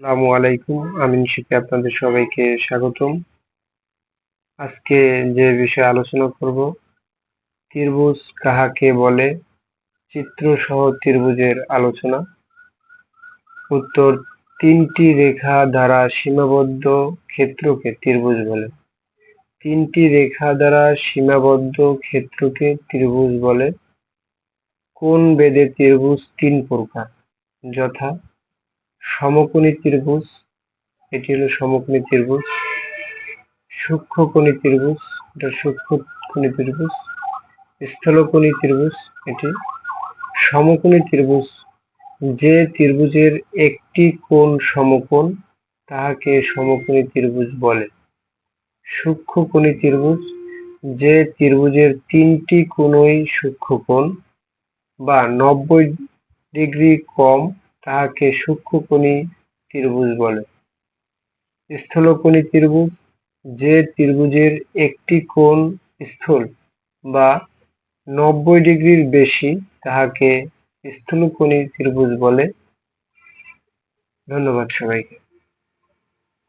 আসসালামু আলাইকুম, আমি নিশিতে আপনাদের সবাইকে স্বাগতম। আজকে যে বিষয়ে আলোচনা করব, ত্রিভুজ কাহাকে বলে? চিত্র সহ ত্রিভুজের আলোচনা। উত্তর, তিনটি রেখা দ্বারা সীমাবদ্ধ ক্ষেত্রকে ত্রিভুজ বলে। তিনটি রেখা দ্বারা সীমাবদ্ধ ক্ষেত্রকে ত্রিভুজ বলে। কোন বেদে ত্রিভুজ তিন প্রকার? যথা সমকোণী ত্রিভুজ, এটি হলো সমকোণী ত্রিভুজ। সূক্ষ্মকোণী ত্রিভুজ, এটা সূক্ষ্মকোণী ত্রিভুজ। স্থলকোণী ত্রিভুজ, এটি সমকোণী ত্রিভুজ। যে ত্রিভুজের একটি কোণ সমকোণ, তাহাকে সমকোণী ত্রিভুজ বলে। সূক্ষ্মকোণী ত্রিভুজ, যে ত্রিভুজের তিনটি কোণই সূক্ষ্মকোণ বা নব্বই ডিগ্রি কম তাহাকে সূক্ষ্মকণি ত্রিভুজ বলে। স্থলকণি ত্রিভুজ, যে ত্রিভুজের একটি কোণ স্থল বা নব্বই ডিগ্রির বেশি, তাহাকে স্থূলকোণী ত্রিভুজ বলে। ধন্যবাদ সবাইকে।